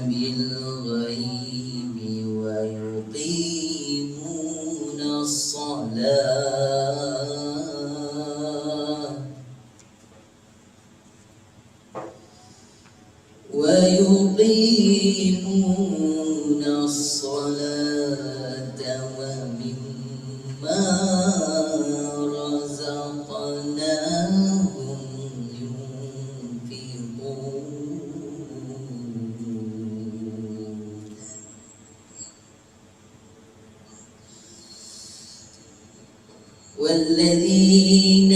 بالغيب والذين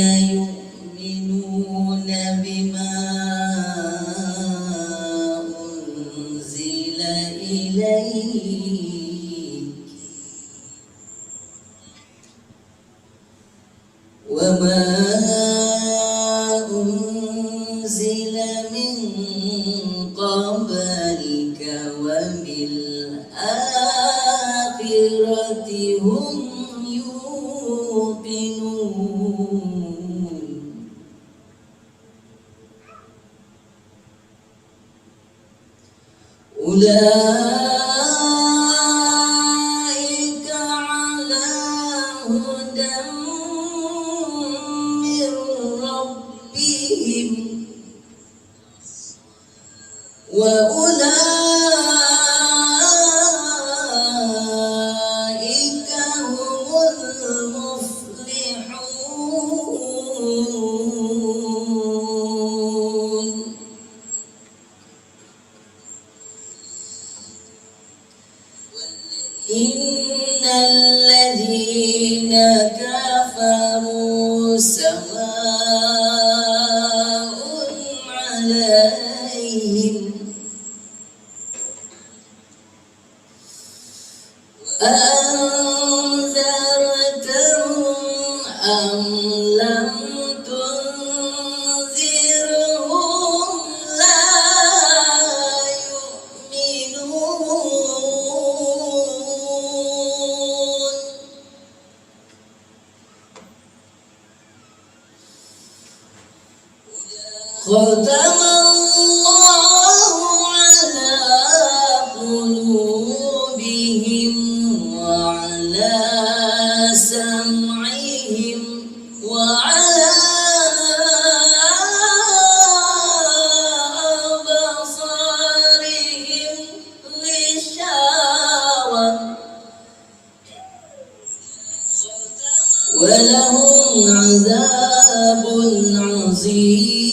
أولئك ختم الله على قلوبهم وعلى سمعهم وعلى أبصارهم غشاوة. ولهم عذاب عظيم.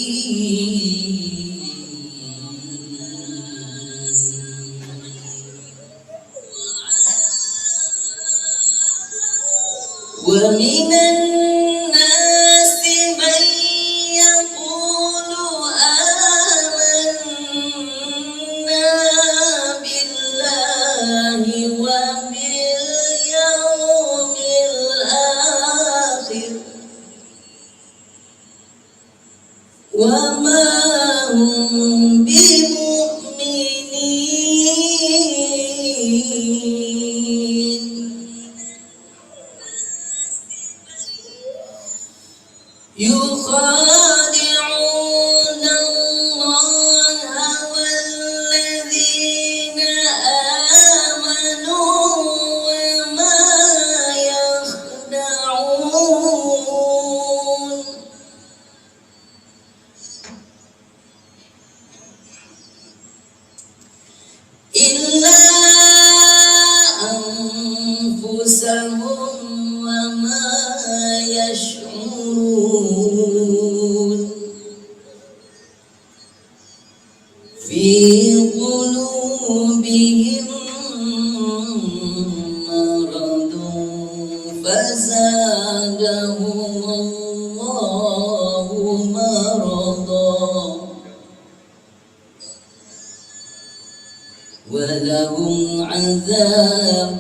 ولهم عذاب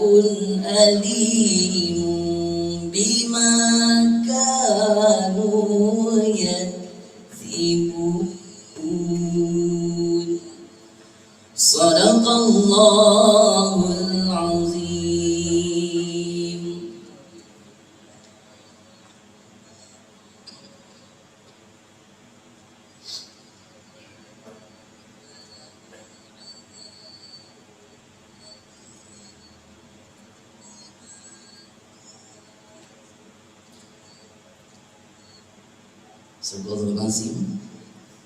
أليم بما كانوا Astagfirullahaladzim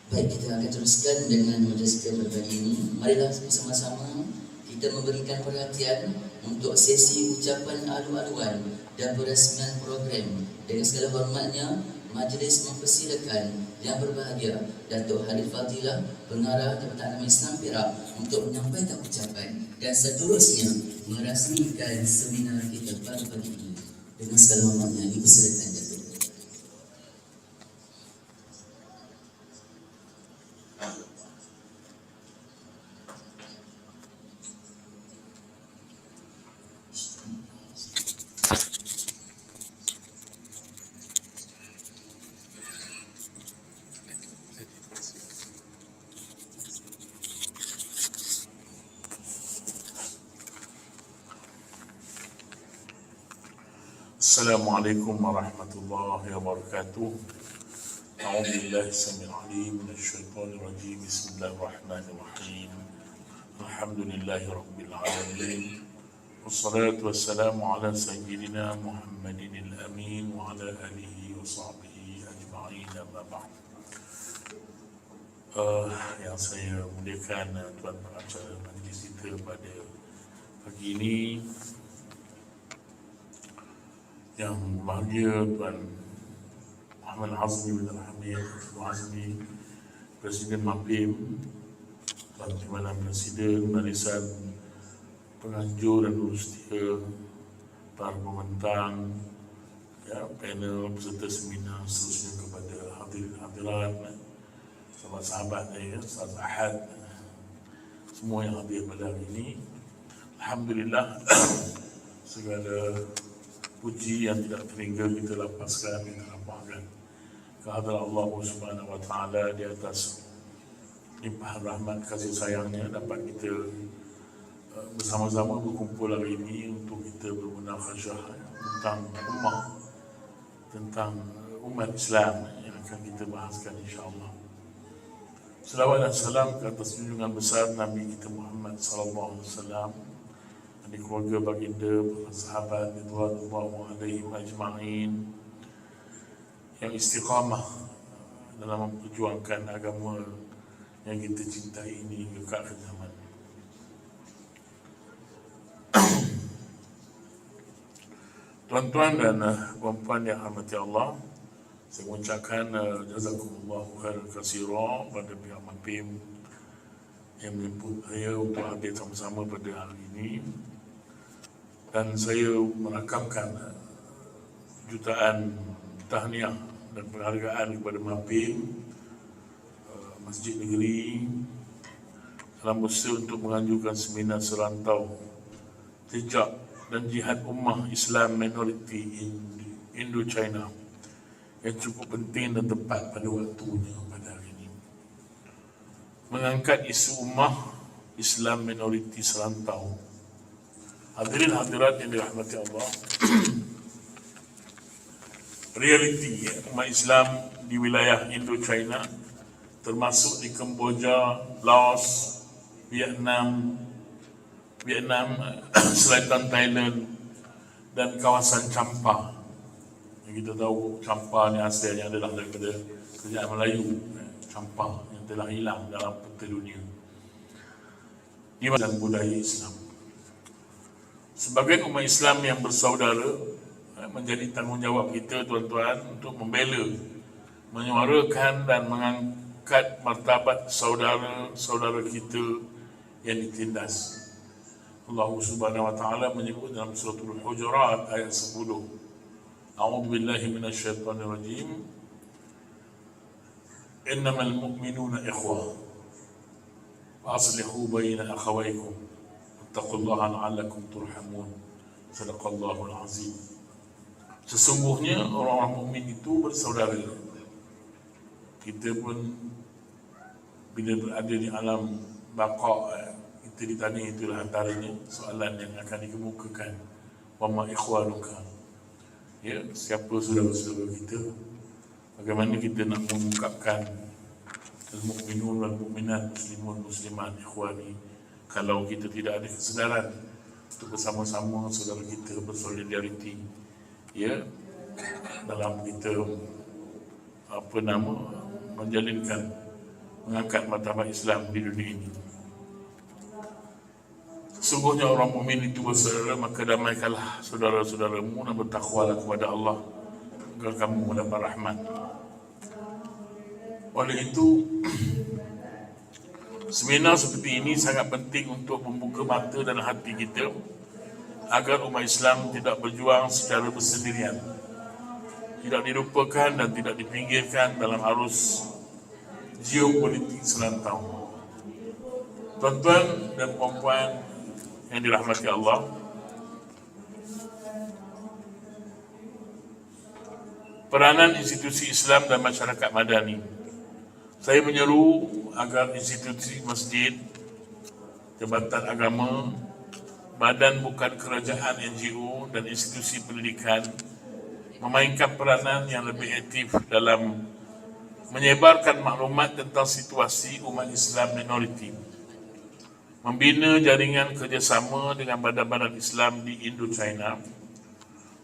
Baik kita akan teruskan dengan majlis kita pagi ini. Marilah bersama-sama kita memberikan perhatian untuk sesi ucapan alu-aluan dan perasmian program. Dengan segala hormatnya Majlis mempersilakan yang berbahagia Datuk Halil Fadilah Pengarah Jabatan Agama Islam Perak Untuk menyampaikan ucapan Dan seterusnya merasmikan seminar kita pada pagi ini. Dengan segala hormatnya dipersilakan السلام عليكم ورحمة الله وبركاته. أعوذ بالله السميع العليم من الشيطان الرجيم. بسم الله الرحمن الرحيم. الحمد لله رب العالمين. والصلاة والسلام على سيدنا محمد الأمين وعلى آله وصحبه أجمعين أما بعد. uh, yang saya muliakan tuan pengacara majlis kita pada pagi ini. Yang bahagia Tuan Muhammad Azmi bin Hamid Tuan Presiden MAPIM Tuan Timbalan Presiden Barisan Penganjur dan Urustia Para pembentang ya, panel peserta seminar seterusnya kepada hadirin hadirat sahabat-sahabat saya Ustaz Ahad semua yang hadir pada hari ini. Alhamdulillah segala puji yang tidak terhingga kita lapaskan kita lapahkan kehadiran Allah Subhanahu wa taala di atas limpahan rahmat kasih sayangnya dapat kita uh, bersama-sama berkumpul hari ini untuk kita bermunakasyah tentang ummah tentang umat Islam yang akan kita bahaskan insya-Allah. Selawat dan salam ke atas junjungan besar Nabi kita Muhammad sallallahu alaihi wasallam di keluarga baginda, sahabat, Ridwanullah alaihim ajma'in yang istiqamah dalam memperjuangkan agama yang kita cintai ini hingga ke zaman. Tuan-tuan dan uh, puan-puan yang rahmati Allah, saya mengucapkan uh, jazakumullah khairan kasira pada pihak MAPIM yang menjemput saya untuk hadir sama-sama pada hari ini dan saya merakamkan uh, jutaan tahniah dan penghargaan kepada MAPIM uh, Masjid Negeri dalam usaha untuk menganjurkan seminar serantau jejak dan jihad ummah Islam minoriti Indo-China yang cukup penting dan tepat pada waktunya pada hari ini. Mengangkat isu ummah Islam minoriti serantau Hadirin hadirat yang dirahmati Allah. Realiti umat Islam di wilayah Indo-China Termasuk di Kemboja, Laos, Vietnam Vietnam, Selatan Thailand Dan kawasan Champa yang Kita tahu Champa ni asalnya adalah daripada kerajaan Melayu Champa yang telah hilang dalam peta dunia. Di mana budaya Islam sebagai umat Islam yang bersaudara eh, menjadi tanggungjawab kita tuan-tuan untuk membela menyuarakan dan mengangkat martabat saudara-saudara kita yang ditindas. Allah Subhanahu wa taala menyebut dalam surah Al-Hujurat ayat 10 A'udzu billahi minasyaitonir rajim Innamal mu'minuna ikhwah. Faslihu baina akhawaykum Wattaqullaha la'allakum turhamun. Sadaqallahul azim. Sesungguhnya orang-orang mukmin itu bersaudara. Kita pun bila berada di alam baqa kita ditanya itulah antaranya soalan yang akan dikemukakan wama ikhwanuka ya siapa saudara-saudara kita bagaimana kita nak mengungkapkan al-mu'minun wal mu'minat muslimun muslimat ikhwani kalau kita tidak ada kesedaran untuk bersama-sama saudara kita bersolidariti ya dalam kita apa nama menjalinkan mengangkat martabat Islam di dunia ini. Sesungguhnya orang mukmin itu bersaudara maka damaikanlah saudara-saudaramu dan bertakwalah kepada Allah agar kamu mendapat rahmat. Oleh itu seminar seperti ini sangat penting untuk membuka mata dan hati kita agar umat Islam tidak berjuang secara bersendirian. Tidak dilupakan dan tidak dipinggirkan dalam arus geopolitik selantau. Tuan-tuan dan puan-puan yang dirahmati Allah, peranan institusi Islam dan masyarakat madani. Saya menyeru agar institusi masjid, jabatan agama, badan bukan kerajaan NGO dan institusi pendidikan memainkan peranan yang lebih aktif dalam menyebarkan maklumat tentang situasi umat Islam minoriti, membina jaringan kerjasama dengan badan-badan Islam di Indo-China,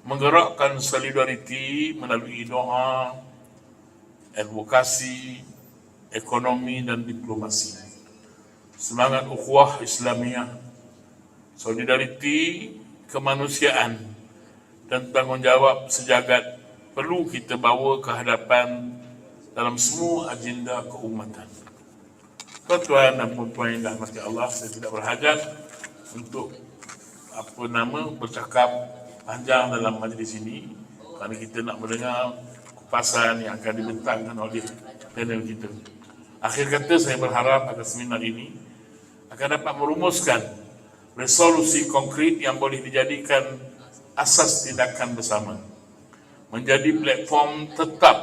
menggerakkan solidariti melalui doa, advokasi, ekonomi dan diplomasi. Semangat ukhuwah Islamiah, solidariti, kemanusiaan dan tanggungjawab sejagat perlu kita bawa ke hadapan dalam semua agenda keumatan. Tuan-tuan dan puan-puan yang dirahmati Allah, saya tidak berhajat untuk apa nama bercakap panjang dalam majlis ini kerana kita nak mendengar kupasan yang akan dibentangkan oleh panel kita. Akhir kata saya berharap agar seminar ini akan dapat merumuskan resolusi konkret yang boleh dijadikan asas tindakan bersama. Menjadi platform tetap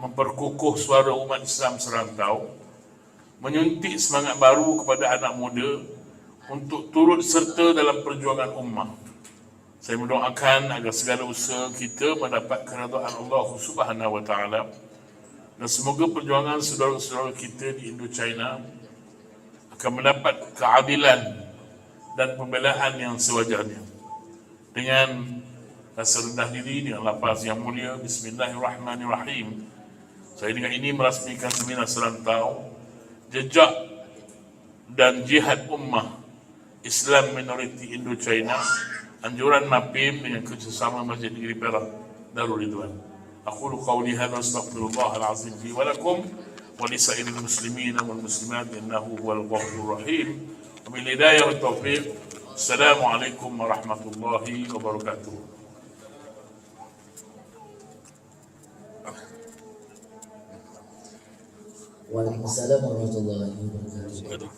memperkukuh suara umat Islam serantau, menyuntik semangat baru kepada anak muda untuk turut serta dalam perjuangan ummah. Saya mendoakan agar segala usaha kita mendapat keredaan Allah Subhanahu wa taala dan semoga perjuangan saudara-saudara kita di Indo-China akan mendapat keadilan dan pembelaan yang sewajarnya. Dengan rasa rendah diri dengan lafaz yang mulia Bismillahirrahmanirrahim. Saya dengan ini merasmikan seminar serantau jejak dan jihad ummah Islam minoriti Indo-China anjuran MAPIM dengan kerjasama Masjid Negeri Perak Darul Ridwan. أقول قولي هذا أستغفر الله العظيم لي ولكم ولسائر المسلمين والمسلمات إنه هو الغفور الرحيم. وبالهداية والتوفيق السلام عليكم ورحمة الله وبركاته. وعليكم السلام ورحمة الله وبركاته.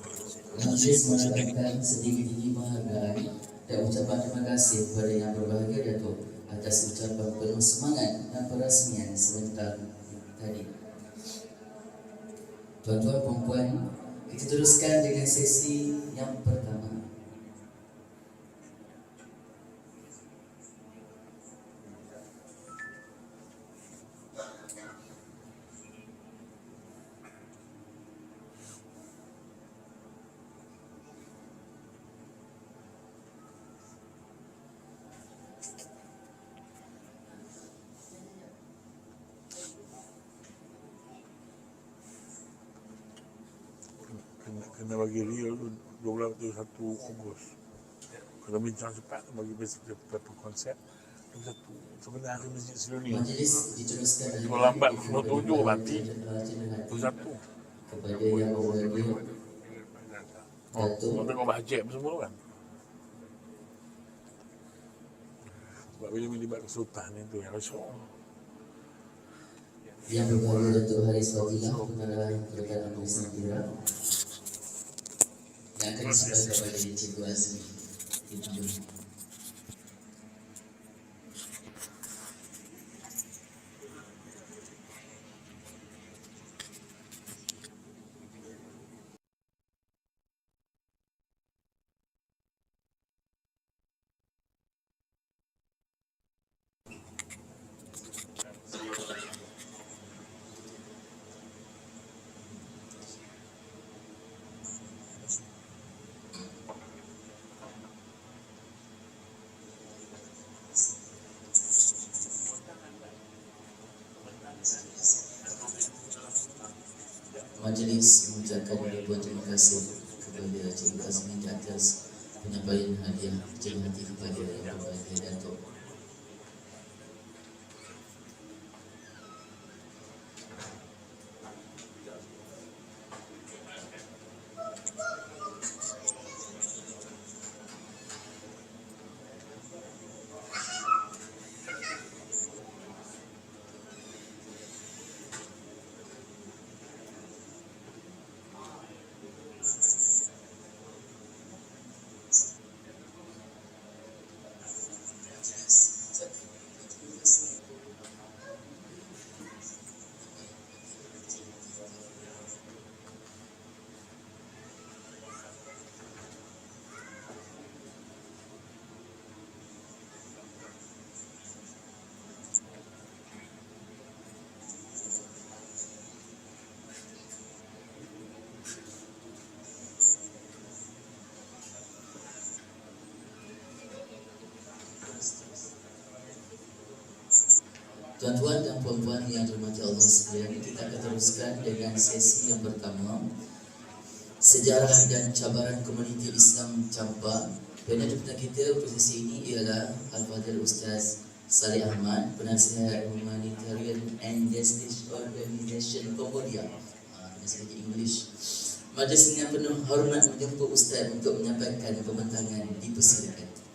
Atas ucapan penuh semangat dan perasmian sebentar tadi. Tuan-tuan dan puan kita teruskan dengan sesi yang pertama. Kena, bagi real tu 21 Ogos kalau bincang cepat bagi basic beberapa konsep 21 sebenarnya masjid Silonia Majlis diteruskan dengan Kalau lambat 27 mati. Kepada 21 yang berbahagia Oh, tengok bahagia apa semua kan? Sebab bila melibatkan sultan itu yang rasyuk yang berbahagia Datuk Haris Fadilah pengarah Kerajaan Malaysia Kira yang akan disampaikan kepada Cikgu Mengucapkan ribuan terima kasih kepada Cikgu Azmi di atas penyampaian hadiah Cikgu hati kepada Yang Berbahagia Datuk Tuan-tuan dan puan-puan yang dirahmati Allah sekalian, kita akan teruskan dengan sesi yang pertama. Sejarah dan cabaran komuniti Islam Campa. Penerbit kita pada sesi ini ialah Al-Fadhil Ustaz Saleh Ahmad Penasihat Humanitarian and Justice Organization Cambodia. Ah, Dengan sedikit English. Majlis dengan penuh hormat menjemput Ustaz untuk menyampaikan pembentangan dipersilakan